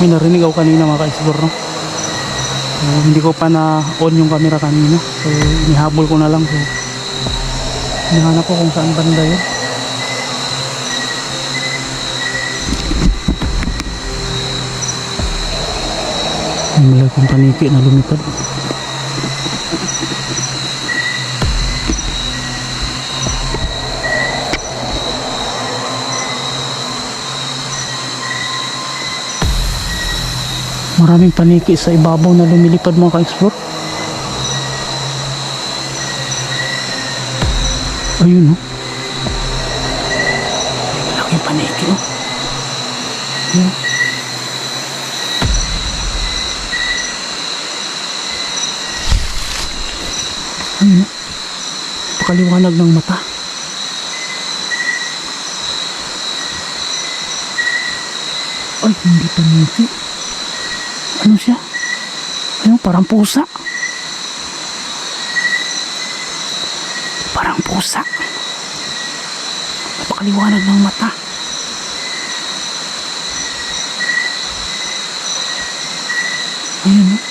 May narinig ako kanina mga ka-explore, no? So, hindi ko pa na on yung camera kanina. So, inihabol ko na lang. So, hinahanap ko kung saan banda yun. May malakong paniki na lumipad. Maraming paniki sa ibabaw na lumilipad mga ka-explore. Ayun oh. May malaking paniki oh. Ayun. Ayun oh. Pakaliwanag ng mata. Ay, hindi paniki. Ano siya? Ayun, parang pusa. Parang pusa. Napakaliwanag ng mata. Ayun, oh.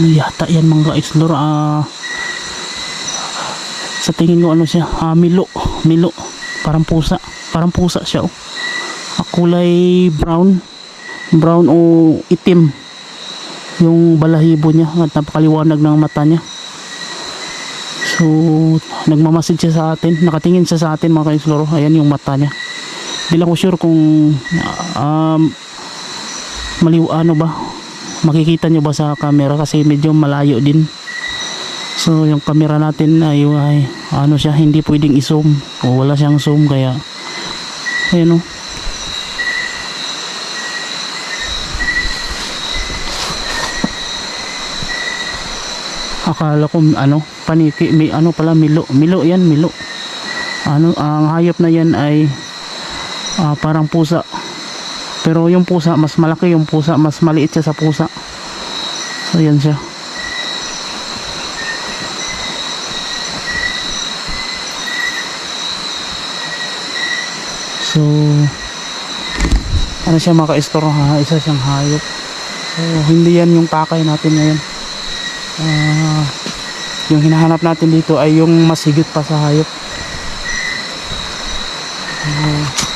Ano yata yan mga ka-explore ah. Sa tingin ko ano siya? Ah, milo. Milo. Parang pusa. Parang pusa siya oh. Ah, kulay brown. Brown o itim. Yung balahibo niya at napakaliwanag ng mata niya. So nagmamasid siya sa atin. Nakatingin siya sa atin mga ka-explore ayan yung mata niya. Hindi lang ko sure kung um, maliw ano ba makikita nyo ba sa camera? Kasi medyo malayo din. So yung camera natin ay, ay ano siya hindi pwedeng i-zoom. O wala siyang zoom kaya ayun o akala ko ano paniki may ano pala milo milo yan milo. Ano ang hayop na yan ay ah, parang pusa pero yung pusa mas malaki. Yung pusa mas maliit siya sa pusa. So yan siya. So ano siya mga ha isa siyang hayop. So hindi yan yung takay natin ngayon. Ah, yung hinahanap natin dito ay yung mas higit pa sa hayop. Ah,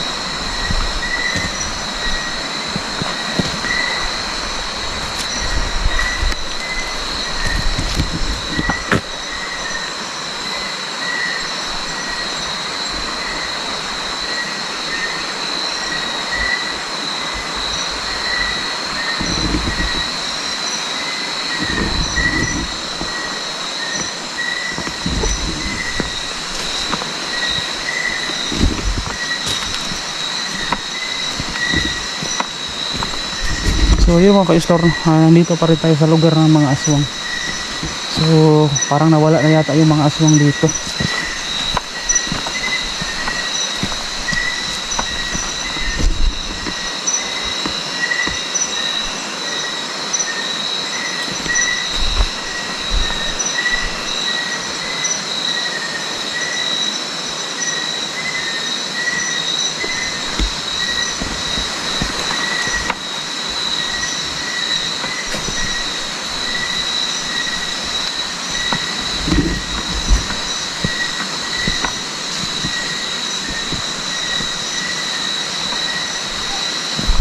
yun mga ka-store, ah, nandito pa rin tayo sa lugar ng mga aswang. So parang nawala na yata yung mga aswang dito.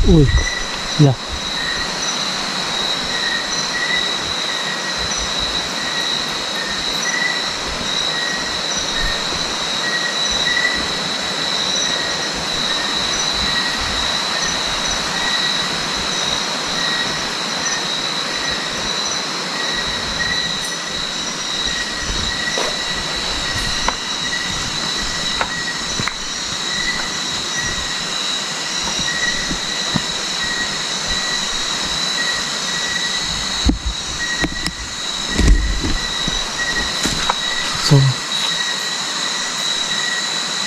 Ой,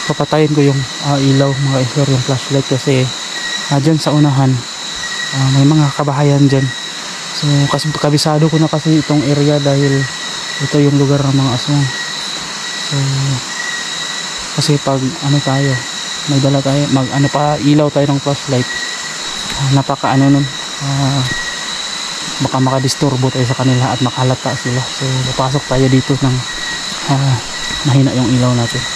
papatayin ko yung ah, ilaw mga isor yung flashlight kasi uh, dyan sa unahan ah, may mga kabahayan dyan. So kasi kabisado ko na kasi itong area dahil ito yung lugar ng mga aswang so kasi pag ano tayo may dala tayo mag ano pa ilaw tayo ng flashlight ah, napaka ano nun ah, baka makadisturbo tayo sa kanila at makalata sila. So papasok tayo dito ng ah, mahina yung ilaw natin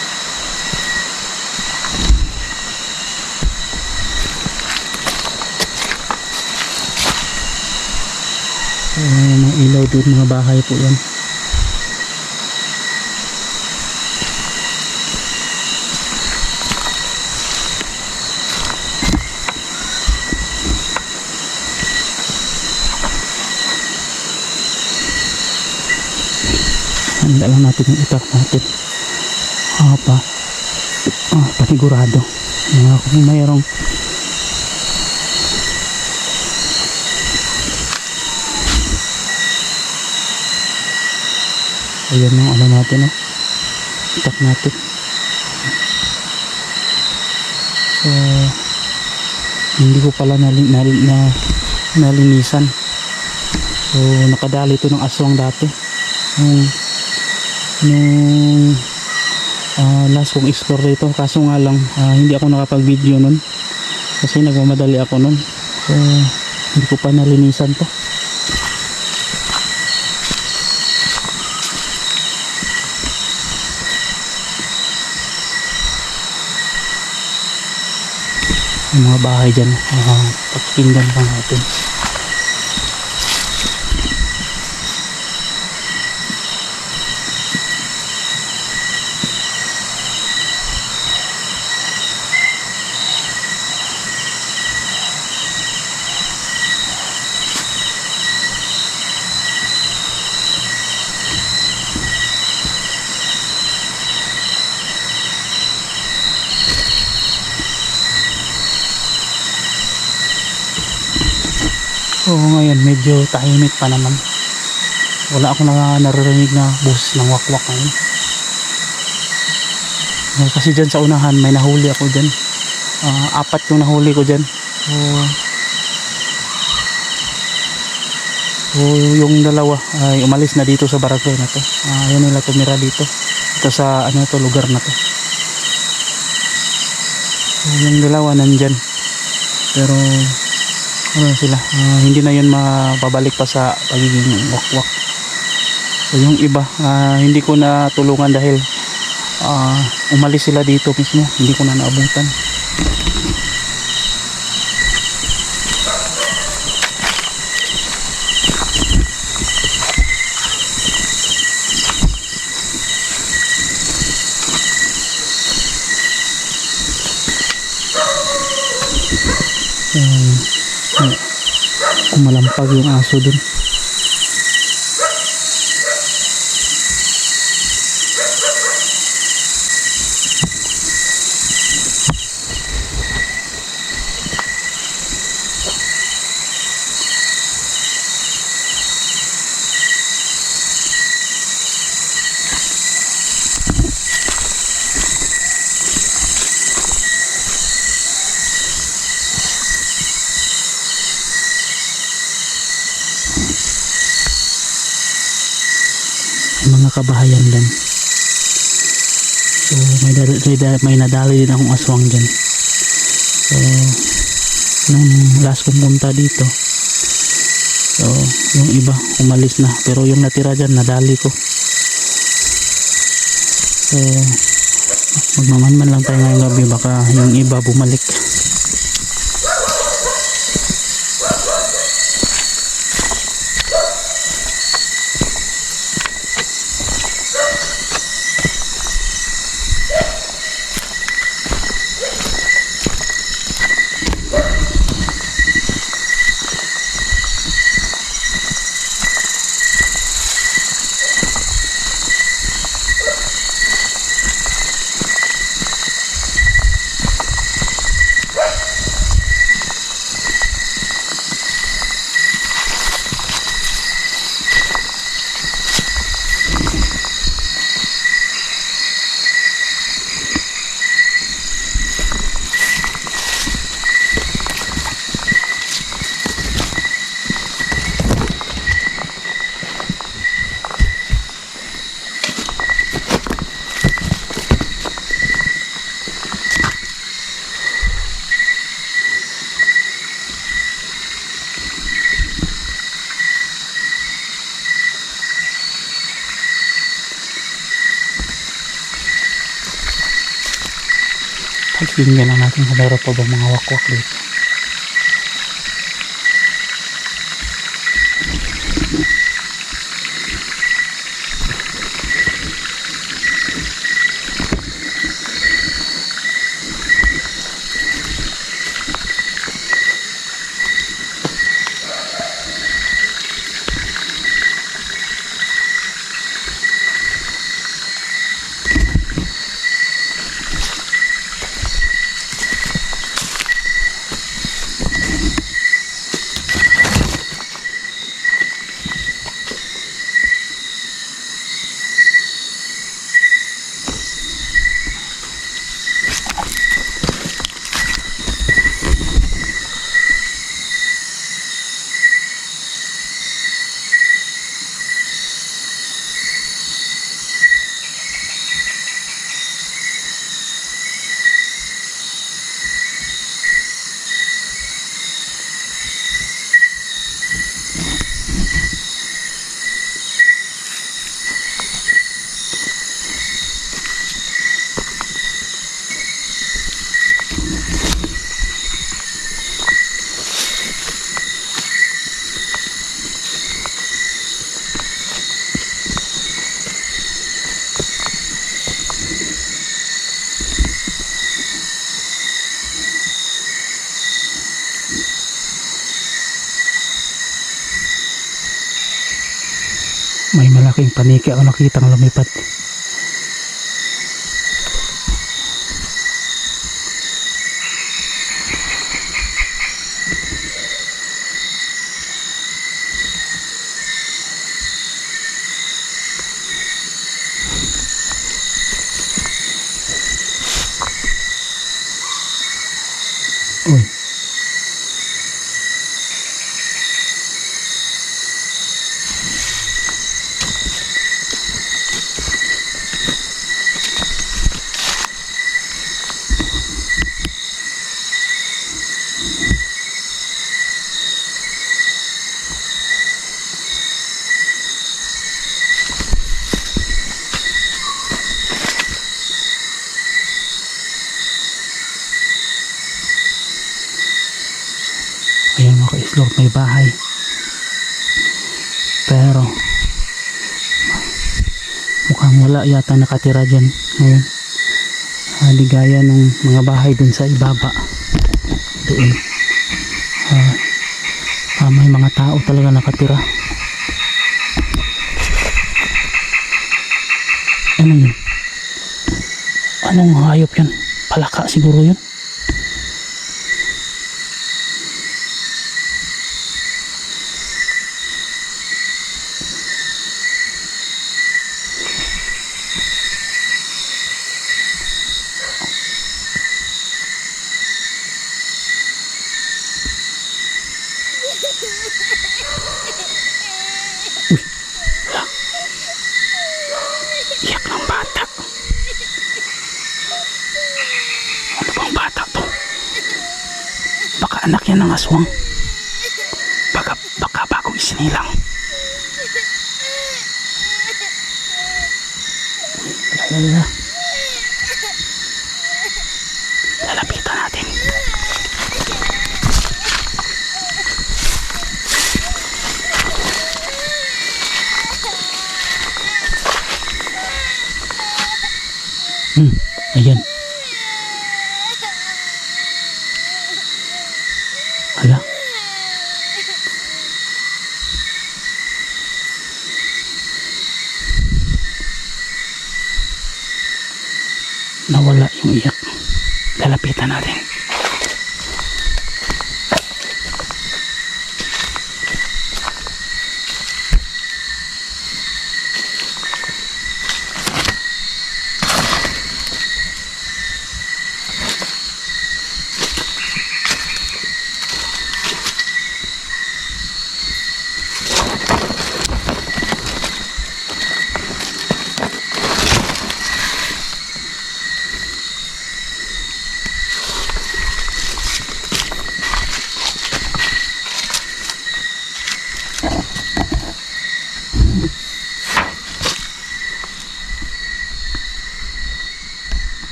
so, mga ilaw doon mga bahay po yan. Handa lang natin yung itak natin. Ah pa ah, panigurado mga kung mayroong ayan yung ano natin oh. itak natin. So hindi ko pala nali, nali, na, nalinisan. So nakadali ito ng aswang dati. Yung nung ah, last kong explore dito kaso nga lang ah, hindi ako nakapag video nun. Kasi nagmamadali ako nun. So hindi ko pa nalinisan to yung mga bahay dyan uh, pakinggan pa natin Oo ngayon medyo tahimik pa naman. Wala ako na naririnig na boses ng wakwak ngayon. Eh, kasi dyan sa unahan may nahuli ako dyan. Ah, apat yung nahuli ko dyan. So, so yung dalawa ay umalis na dito sa barangay na to. Ah, yun nila tumira dito. Ito sa ano to lugar na to. So, yung dalawa nandyan. Pero ano sila? Ah, hindi na yun mababalik pa sa pagiging wakwak. So yung iba ah, hindi ko na tulungan dahil ah, umalis sila dito mismo. Hindi ko na naabutan kumalampag yung aso dun mga kabahayan lang so may, may, may nadali din akong aswang dyan. So nung last kong punta dito so yung iba umalis na. Pero yung natira dyan nadali ko. So magmamanman lang tayo ngayong gabi. Baka yung iba bumalik Tingnan lang natin kung meron pa ba mga wakwak dito. Malaking paniki ako nakitang lumipad. Ka-islog, may bahay. Pero, mukhang wala yata nakatira dyan ngayon. Gaya ng mga bahay dun sa ibaba. Doon. Ah, may mga tao talaga nakatira. Ano yun? Anong hayop yan? Palaka siguro yun? Yan ng aswang. Baka, baka bagong isinilang.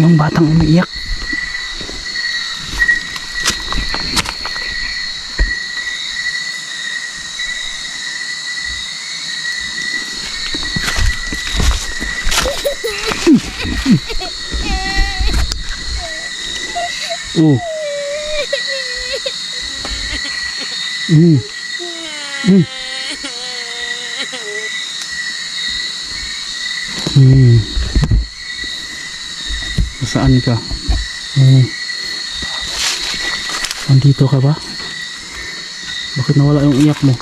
Yung batang umiiyak? Oh. Mm. Mm. Hmm. Saan ka? Hmm. Andito ka ba? Bakit nawala yung iyak mo?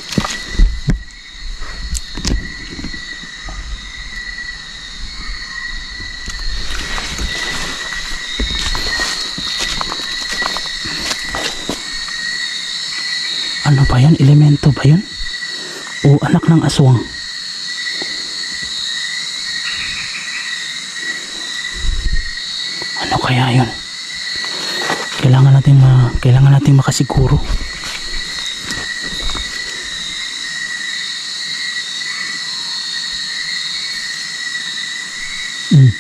Ano ba yan? Elemento ba yun? O anak ng aswang? Ano kaya yun? Kailangan natin ma kailangan natin makasiguro. Mm.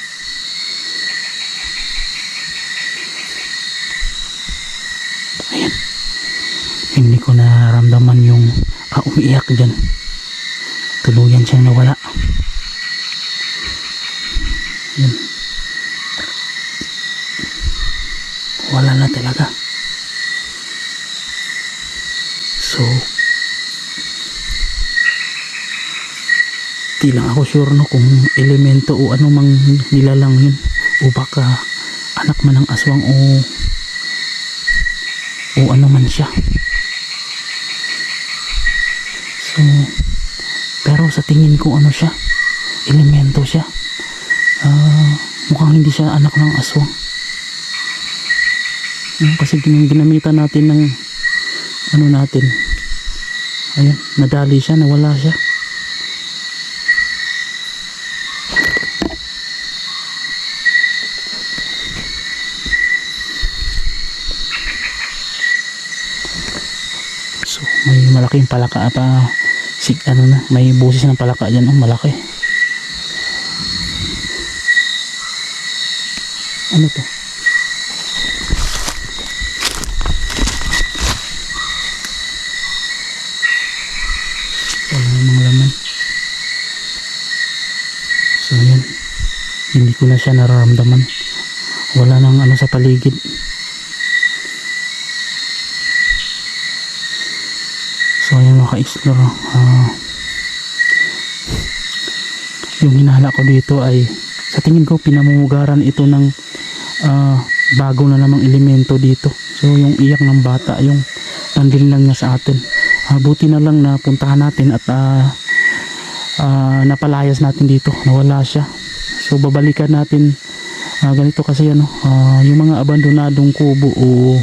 Ayan. Hindi ko naramdaman yung ah, umiiyak dyan. Tuluyan siyang nawala. Yan. wala na talaga. So, di lang ako sure no kung elemento o ano nilalang yun o baka anak man ng aswang o o ano man siya. So, pero sa tingin ko ano siya, elemento siya. Ah, mukhang hindi siya anak ng aswang. Yung kasi gin- ginamitan natin ng ano natin. Ayun, nadali siya, nawala siya. So, may malaking palaka pa si ano na, may busis ng palaka diyan, oh, malaki. Ano to? wala namang laman. So hindi ko na siya nararamdaman. Wala nang ano sa paligid so yun mga ka-explore ah, yung hinala ko dito ay sa tingin ko pinamumugaran ito ng ah, bago na namang elemento dito. So yung iyak ng bata yung nandun lang niya sa atin. Ah, buti na lang na puntahan natin at ah, ah, napalayas natin dito. Nawala siya. So babalikan natin ah, ganito kasi ano ah, yung mga abandonadong kubo o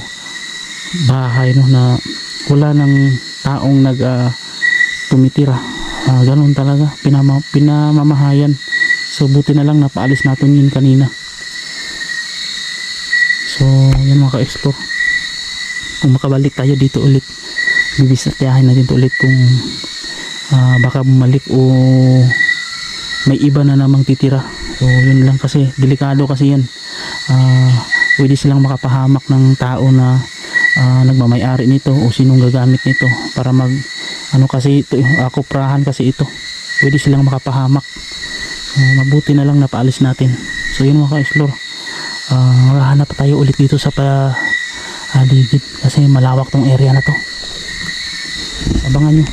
bahay no na wala nang taong nag ah, tumitira. Ah, ganun talaga. Pinama, pinamamahayan. So buti na lang napaalis natin yun kanina. So yan mga ka-explore. Kung makabalik tayo dito ulit bibisitahin natin ulit kung ah, baka bumalik o may iba na namang titira. So yun lang kasi delikado kasi yan Ah, pwede silang makapahamak ng tao na ah, nagmamayari nito o sinong gagamit nito para mag ano kasi ito ako prahan kasi ito. Pwede silang makapahamak. So, mabuti na lang napaalis natin. So yun mga ka-explore. Uh, maghahanap tayo ulit dito sa pa paligid kasi malawak tong area na to. Abangan nyo